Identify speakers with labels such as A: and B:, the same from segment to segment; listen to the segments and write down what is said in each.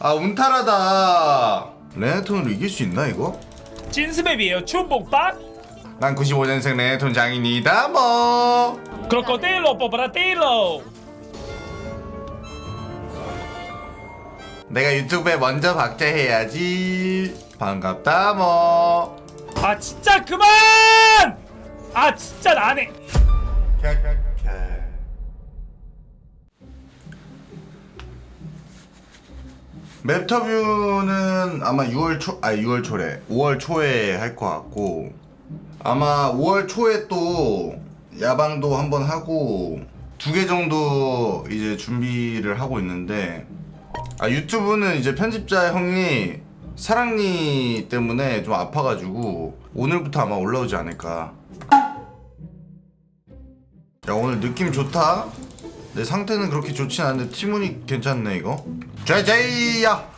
A: 아 운탈하다. 레네톤으로 이길 수 있나 이거?
B: 찐스맵이에요. 춤복박
A: 난 95년생 레네톤 장인이다 뭐.
B: 크로코딜로 뽀뽀라딜로
A: 내가 유튜브에 먼저 박제해야지. 반갑다 뭐.
B: 아 진짜 그만! 아 진짜 나네
A: 맵터뷰는 아마 6월 초, 아 6월 초래. 5월 초에 할 것 같고 아마 5월 초에 또 야방도 한번 하고 두 개 정도 이제 준비를 하고 있는데 아 유튜브는 이제 편집자 형이 사랑니 때문에 좀 아파가지고 오늘부터 아마 올라오지 않을까. 야 오늘 느낌 좋다 내 상태는 그렇게 좋진 않은데 티문이 괜찮네 이거? 제제이야!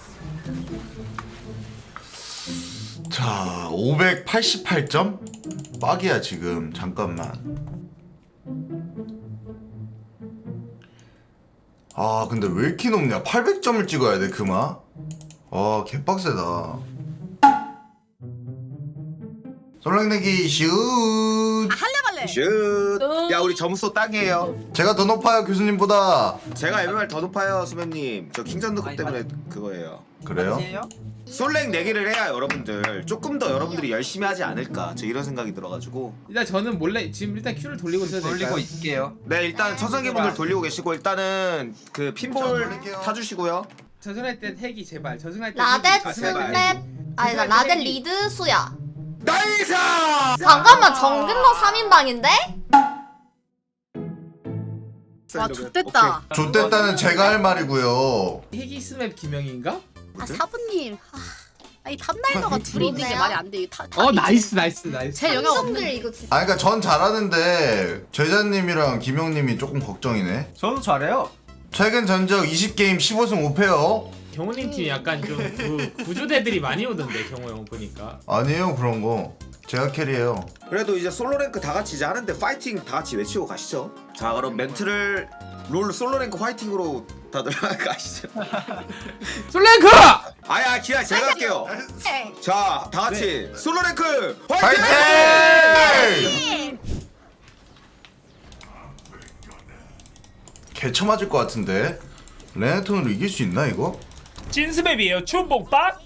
A: 자 588점? 빡이야 지금. 잠깐만. 아 근데 왜 이렇게 높냐? 800점을 찍어야 돼 그마? 아 개빡세다. 솔랭내기 슛
C: 할래
D: 슛. 야 우리 점수 땅이에요.
A: 제가 더 높아요 교수님보다
D: 제가 MMR 더 높아요 수면님. 저 킹전 등급 때문에 그거예요.
A: 그래요?
D: 솔랭 내기를 해야 여러분들 조금 더 여러분들이 열심히 하지 않을까. 저 이런 생각이 들어가지고.
E: 일단 저는 몰래 지금 일단 큐를 돌리고 있어야 될까요?
F: 돌리고 있을게요.
D: 네 일단 천상계분들 돌리고 계시고 일단은 그
A: 자,
D: 핀볼. 타주시고요.
E: 저승할 땐 핵이 제발. 저승할 땐
C: 라덴
E: 핵이 제발.
C: 스맵 아니 나 라덴 리드 수야
D: 나이스!
C: 잠깐만 정글러 3인방인데? 와 좋댔다.
A: 좆됐다는 제가 할 말이고요.
E: 핵이 스맵 김영인가?
C: 아 사부님. 아, 아니 탑라이너가 둘이 있는 게 말이 안돼.
E: 어 나이스 나이스 나이스.
C: 제 영역 이거 진짜.
A: 아 그러니까 전 잘하는데 제자님이랑 김용님이 조금 걱정이네.
F: 저도 잘해요.
A: 최근 전적 20게임 15승 5패요
E: 경호님 팀이 약간 좀그 구조대들이 많이 오던데 경호 형 보니까.
A: 아니에요 그런 거 제가 캐리해요
D: 그래도 이제 솔로 랭크 다 같이 이제 하는데 파이팅 다 같이 외치고 가시죠. 자 그럼 멘트를 롤 솔로 랭크 화이팅으로 다들 가시죠.
E: 솔랭크!
D: 아야 기아 제가 할게요. 자 다 같이 솔로 랭크
A: 파이팅! 개쳐 맞을 것 같은데 레네톤으로 이길 수 있나 이거?
B: 찐스맵이에요. 춤복박?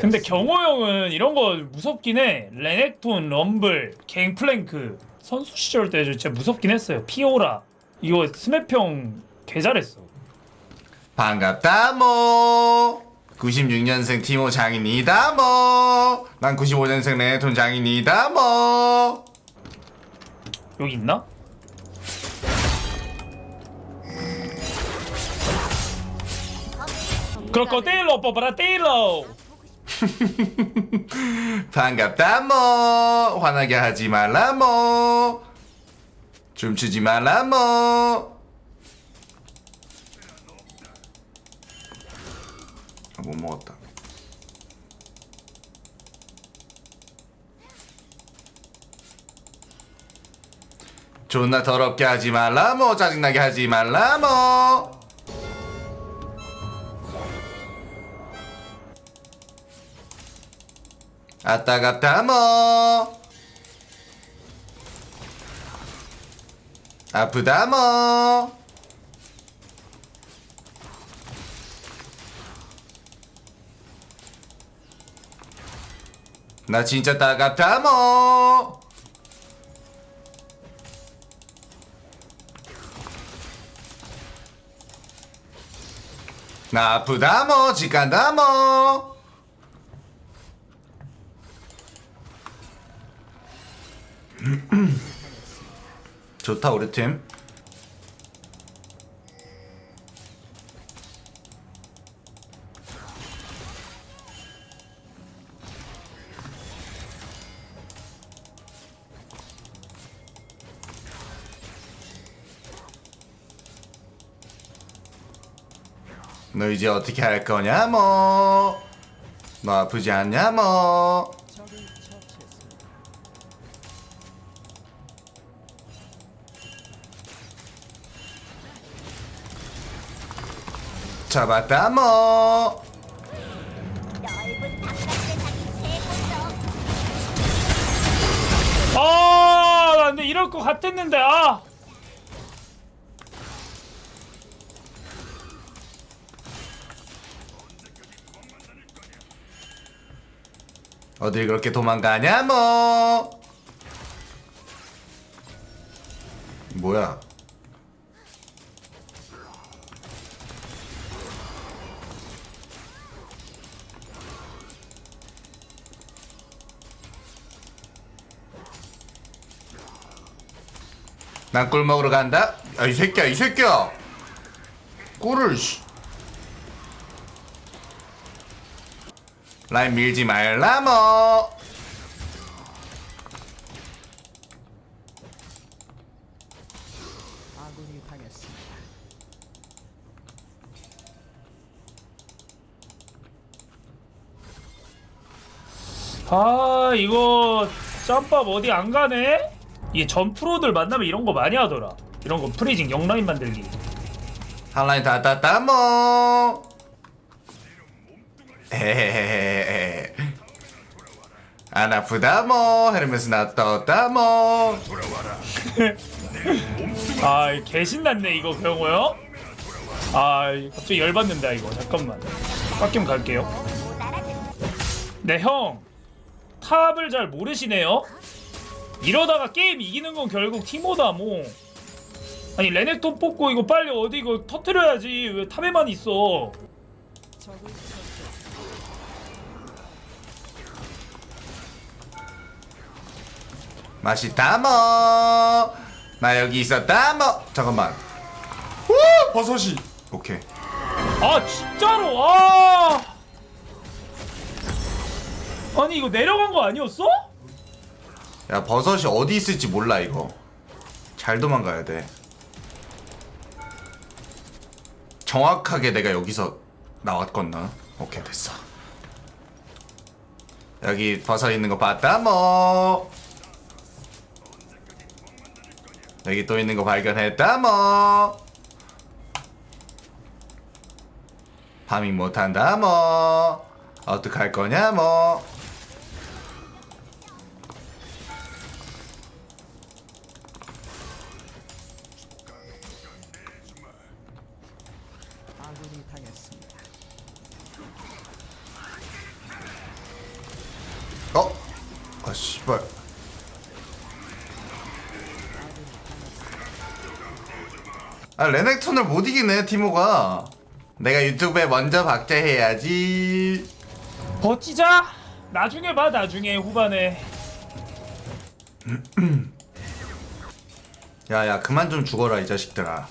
B: 근데 경호 형은 이런 거 무섭긴 해. 레넥톤 럼블 갱플랭크. 선수 시절 때 진짜 무섭긴 했어요. 피오라. 이거 스맵형 개 잘했어.
A: 반갑다 뭐. 96년생 티모 장인이다 뭐난 95년생 레네톤 장인이다 뭐.
B: 여기 있나? 크로코딜로 뽀뽀라딜로
A: 반갑다 뭐 화나게 하지 말라 뭐 춤추지 말라 뭐 아, 못 먹었다. 존나 더럽게 하지 말라 뭐 짜증나게 하지 말라 뭐 아따갑다 뭐 아프다 뭐 나 진짜 따갑다 뭐 나 아프다 뭐 직간다 뭐 좋다 우리 팀. 너 이제 어떻게 할 거냐 뭐? 너 아프지 않냐 뭐? 잡았다 뭐
B: 아, 근데 이럴 것 같았는데, 아!
A: 어딜 그렇게 도망가냐 뭐 뭐야? 난 꿀 먹으러 간다 야 이 새끼야 이 새끼야 꿀을 씨. 라인 밀지 말라
B: 뭐아 이거 짬밥 어디 안 가네? 이게 전 프로들 만나면 이런 거 많이 하더라. 이런 거 프리징 영라인 만들기.
A: 한라인 다 땄다 뭐. 헤헤헤헤헤 안 아프다 뭐 헤르메스 나 떴다
B: 뭐아 개 신났네 이거 경호요? 아 갑자기 열받는다 이거. 잠깐만. 빡김 갈게요. 네 형. 탑을 잘 모르시네요? 이러다가 게임 이기는 건 결국 티모다 뭐. 아니 레넥톤 뽑고 이거 빨리 어디 이거 터트려야지. 왜 탑에만 있어?
A: 맛있다 뭐나 여기 있었다 뭐 잠깐만. 오 버섯이. 오케이.
B: 아 진짜로? 아! 아니 이거 내려간 거 아니었어?
A: 야 버섯이 어디 있을지 몰라 이거. 잘 도망가야 돼. 정확하게 내가 여기서 나왔건나? 오케이 됐어. 여기 버섯 있는 거 봤다 뭐. 여기 또 있는 거 발견했다 뭐. 파밍 못한다 뭐. 어떡할 거냐 뭐 어? 아 씨발. 아 레넥톤을 못 이기네 티모가. 내가 유튜브에 먼저 박제해야지.
B: 버티자! 나중에 봐 나중에 후반에.
A: 야야 그만 좀 죽어라 이 자식들아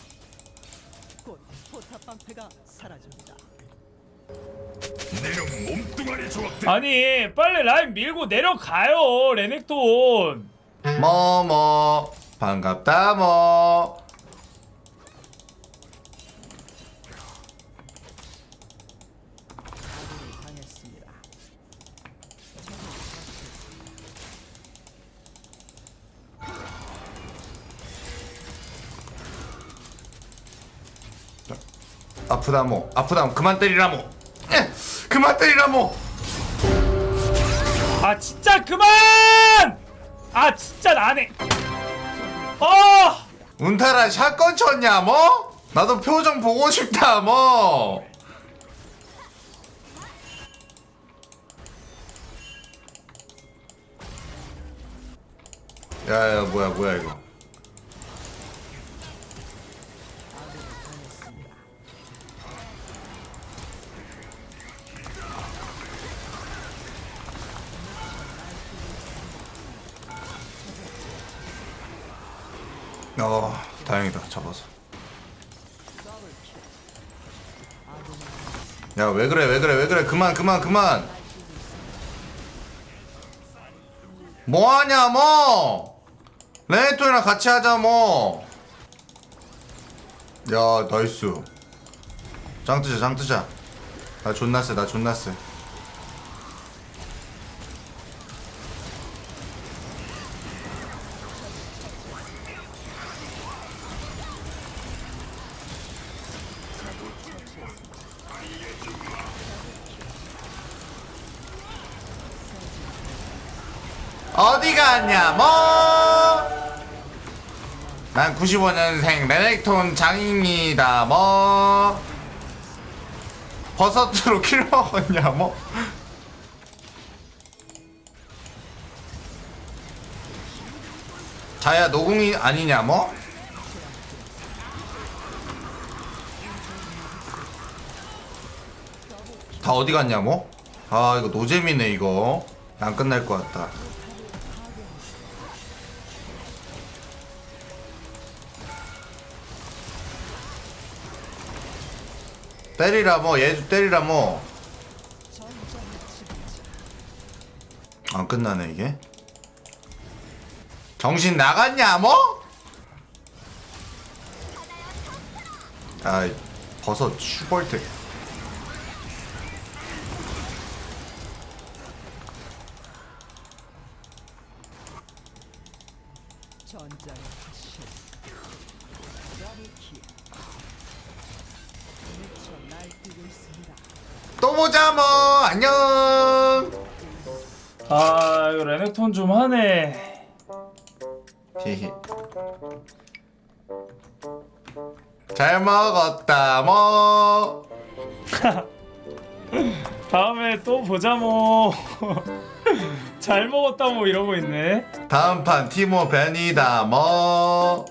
B: 아니 빨리 라인 밀고 내려가요 레넥톤.
A: 뭐뭐. 반갑다 뭐. 아프다 뭐 아프다 뭐 그만 때리라 뭐 에, 그만 때리라 뭐
B: 아 진짜 그만! 아 진짜 나네. 아
A: 운타라 샷건 쳤냐 뭐? 나도 표정 보고 싶다 뭐. 야야 뭐야 뭐야 이거 어 다행이다. 잡아서. 야 왜 그래 왜 그래 왜 그래? 그만 그만 그만! 뭐하냐 뭐? 레네톤이랑 같이 하자 뭐야 나이스. 짱 뜨자 짱 뜨자. 나 존나 세나 존나 세 어디 갔냐 뭐? 난 95년생 레넥톤 장입니다 뭐? 버섯으로 킬 먹었냐 뭐? 자야 노궁이 아니냐 뭐? 다 어디 갔냐 뭐? 아 이거 노잼이네 이거. 안 끝날 것 같다 때리라 뭐얘 때리라 뭐 안 끝나네 이게? 정신 나갔냐 뭐? 아 버섯 슈벌트 또 보자 뭐 안녕
B: 아 이거 레넥톤 좀 하네
A: 히히 잘 먹었다 뭐
B: 다음에 또 보자 뭐. 잘 먹었다 뭐 이러고 있네.
A: 다음 판 티모 벤이다 뭐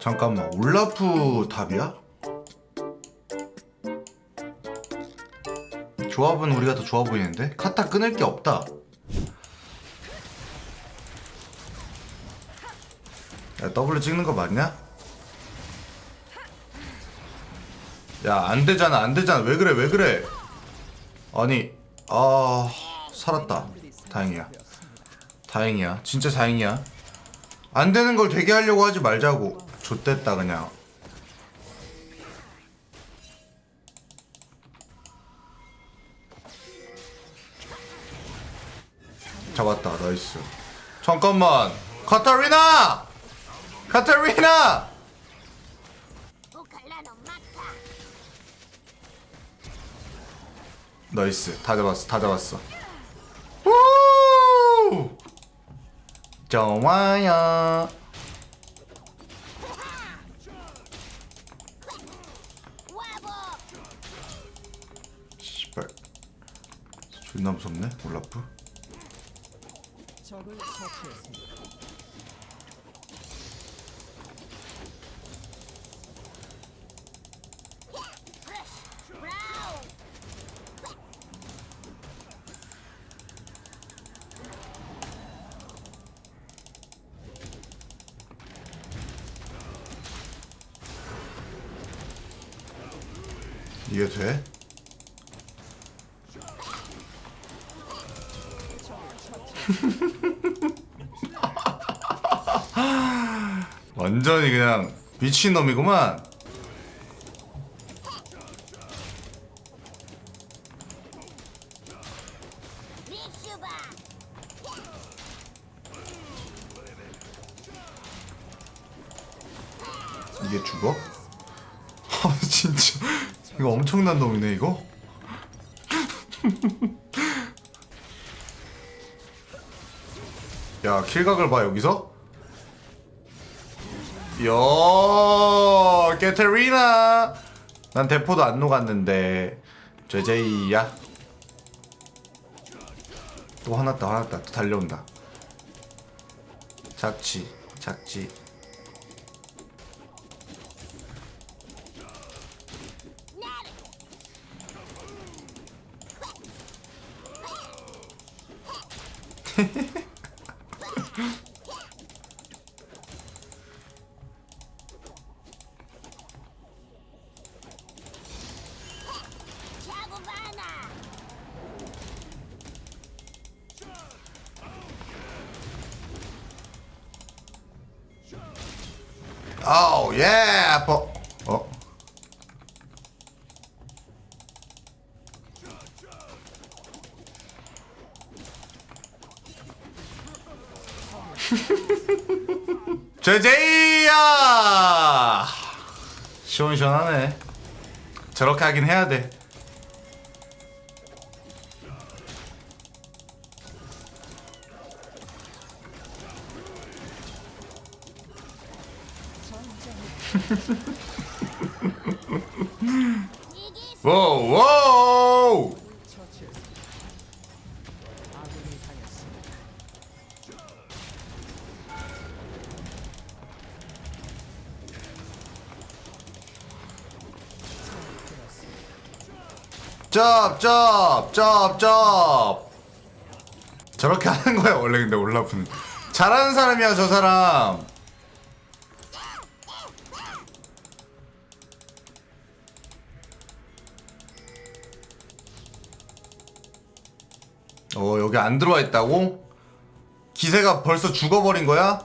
A: 잠깐만 올라프 탑이야? 조합은 우리가 더 좋아 보이는데? 카타 끊을 게 없다. 야 W 찍는 거 맞냐? 야 안되잖아 안되잖아. 왜 그래 왜 그래? 아니 아 살았다. 다행이야. 다행이야. 진짜 다행이야. 안 되는 걸 되게 하려고 하지 말자고. 좆됐다 그냥 잡았다. 나이스. 잠깐만. 카타리나! 카타리나! 나이스. 다 잡았어. 다 잡았어. 우! 좋아요. 존나 무섭네. 올라프
F: 적을 처치했습니다.
A: 이게 돼? 완전히 그냥 미친놈이구만. 이게 죽어? 아 진짜. 이거 엄청난 놈이네 이거? 야 킬각을 봐 여기서 요 깨테리나. 난 대포도 안 녹았는데. 제제이야. 또 화났다 화났다 또 달려온다. 작지 작지 예 아빠 어 제제이야! 시원시원하네. 저렇게 하긴 해야 돼
F: 아군이 당했습니다.
A: 짭짭짭짭 저렇게 하는 거야 원래. 근데 올라프는 잘하는 사람이야 저 사람 어 여기 안 들어와 있다고? 기세가 벌써 죽어버린 거야?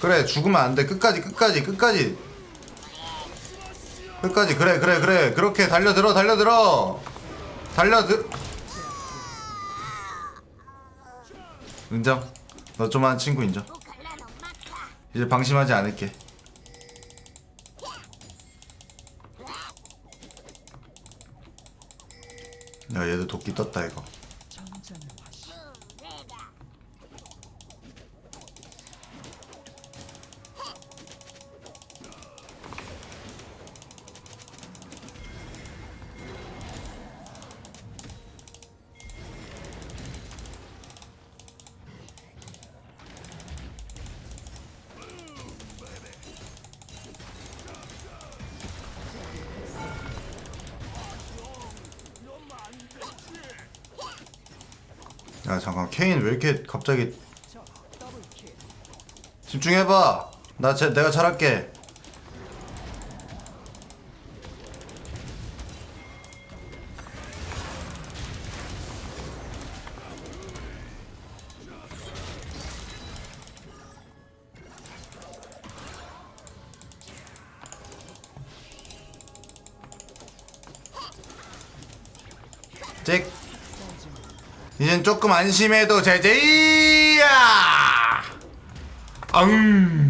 A: 그래 죽으면 안 돼. 끝까지 끝까지 끝까지. 끝까지. 그래 그래 그래. 그렇게 달려들어 달려들어. 달려들. 인정. 너 좀한 친구 인정. 이제 방심하지 않을게. 야 얘도 도끼 떴다 이거 야 잠깐 케인 왜 이렇게 갑자기. 집중해봐. 나 제, 내가 잘할게. 찍 이젠 조금 안심해도 제제이야! 앙